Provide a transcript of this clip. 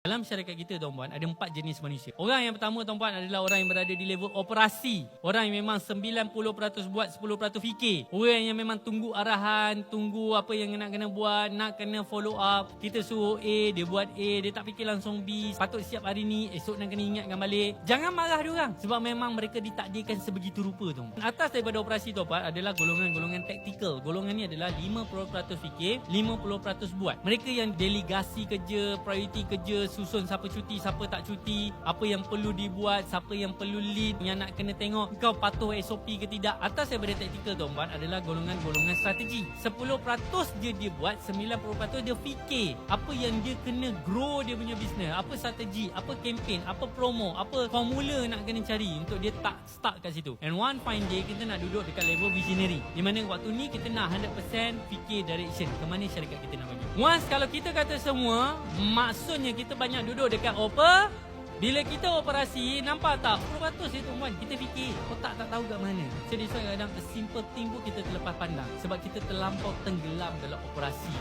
Dalam syarikat kita tuan-puan ada empat jenis manusia. Orang yang pertama tuan-puan adalah orang yang berada di level operasi. Orang yang memang 90% buat 10% fikir. Orang yang memang tunggu arahan, tunggu apa yang nak kena buat, nak kena follow up. Kita suruh A, dia buat A, dia tak fikir langsung B. Patut siap hari ni, esok nak kena ingatkan balik. Jangan marah dia orang sebab memang mereka ditakdirkan sebegitu rupa tu. Atas daripada operasi tuan-puan adalah golongan-golongan taktikal. Golongan ni adalah 50% fikir, 50% buat. Mereka yang delegasi kerja, priority kerja, susun siapa cuti, siapa tak cuti, apa yang perlu dibuat, siapa yang perlu lead, yang nak kena tengok kau patuh SOP ke tidak. Atas daripada taktikal tuan-puan adalah golongan-golongan strategi. 10% je dia buat, 90% dia fikir apa yang dia kena grow dia punya bisnes, apa strategi, apa campaign, apa promo, apa formula nak kena cari untuk dia tak stuck kat situ. And one fine day kita nak duduk dekat level visionary. Di mana waktu ni kita nak 100% fikir direction ke mana syarikat kita nak bagi. Once kalau kita kata semua, maksudnya kita banyak duduk dekat oper bila kita operasi, nampak tak? 10% je tuan Kita fikir, otak tak tahu kat mana. So, this one kadang a simple thing pun kita terlepas pandang. Sebab kita terlampau tenggelam dalam operasi.